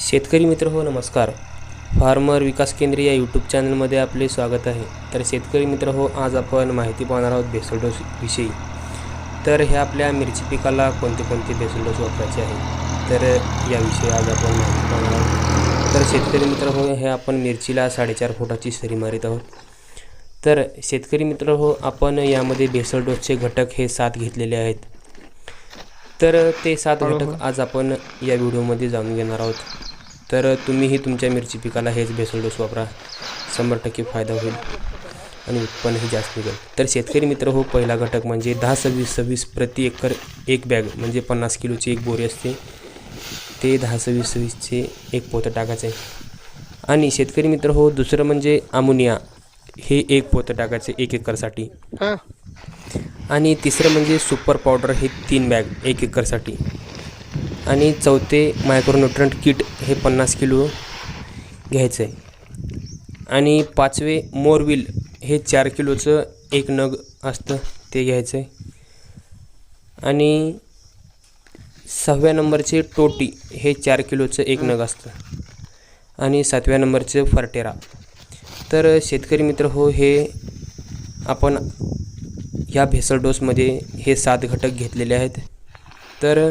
शेतकरी मित्र हो नमस्कार. फार्मर विकास केंद्र या यूट्यूब चॅनलमध्ये आपले स्वागत आहे. तर शेतकरी मित्र हो आज आपण माहिती पाहणार आहोत बेसल डोस विषयी. तर ह्या आपल्या मिरची पिकाला कोणते कोणते बेसल डोस वापरायचे आहे? तर याविषयी आज आपण माहिती पाहणार आहोत. तर शेतकरी मित्र हो हे आपण मिरचीला साडेचार फुटाची सरी मारित आहोत. तर शेतकरी मित्र हो आपण यामध्ये बेसल डोसचे घटक हे सात घेतलेले आहेत. तर ते सात घटक आज आपण या व्हिडिओमध्ये जाणून घेणार आहोत. तर तुम्हीही तुमच्या मिरची पिकाला हेच बेसल डोस वापरा. शंभर टक्के फायदा होईल आणि उत्पन्नही जास्त निघेल. तर शेतकरी मित्र हो पहिला घटक म्हणजे दहा सव्वीस सव्वीस प्रति एकर एक बॅग म्हणजे पन्नास किलोची एक बोरी असते. ते दहा सव्वीस सव्वीसचे एक पोतं टाकायचं आहे. आणि शेतकरी मित्र हो दुसरं म्हणजे अमोनिया हे एक पोतं टाकायचे एक एकरसाठी. आणि तिसरं म्हणजे सुपर पावडर हे तीन बॅग एक एकरसाठी. आणि चौथे मायक्रोन्युट्रंट किट हे पन्नास किलो घ्यायचं आहे. आणि पाचवे मोरविल हे चार किलोचं एक नग असतं ते घ्यायचं आहे. आणि सहाव्या नंबरचे टोटी हे चार किलोचं एक नग असतं. आणि सातव्या नंबरचं फरटेरा. तर शेतकरी मित्र हो हे आपण या भेसळ डोसमध्ये हे सात घटक घेतलेले आहेत. तर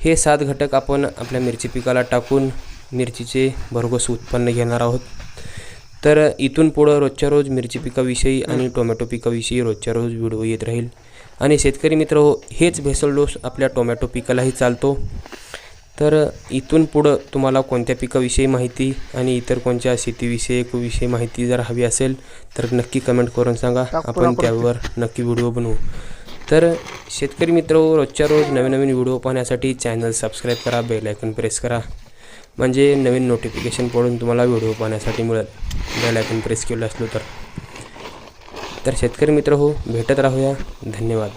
हे सात घटक आपण आपल्या मिरची पिकाला टाकून मिरचीचे भरघोस उत्पन्न घेणार आहोत. तर इथून पुढं रोजच्या रोज मिरची पिकाविषयी आणि टोमॅटो पिकाविषयी रोजच्या रोज व्हिडिओ येत राहील. आणि शेतकरी मित्र हो हेच भेसळ डोस आपल्या टोमॅटो पिकालाही चालतो. तर इथून पुढं तुम्हाला कोणत्या पिकाविषयी माहिती आणि इतर कोणत्या शेतीविषयक विषयी माहिती जर हवी असेल तर नक्की कमेंट करून सांगा. आपण त्यावर नक्की व्हिडिओ बनवू. तर शेतकरी मित्र हो, रोजच्या रोज नवीन नवीन व्हिडिओ पाहण्यासाठी चॅनल सबस्क्राईब करा बेल आयकन प्रेस करा. म्हणजे नवीन नोटिफिकेशन पडून तुम्हाला व्हिडिओ पाहण्यासाठी मिळेल. बेल आयकन प्रेस केलं असलो तर. तर शेतकरी मित्र हो भेटत राहूया. धन्यवाद.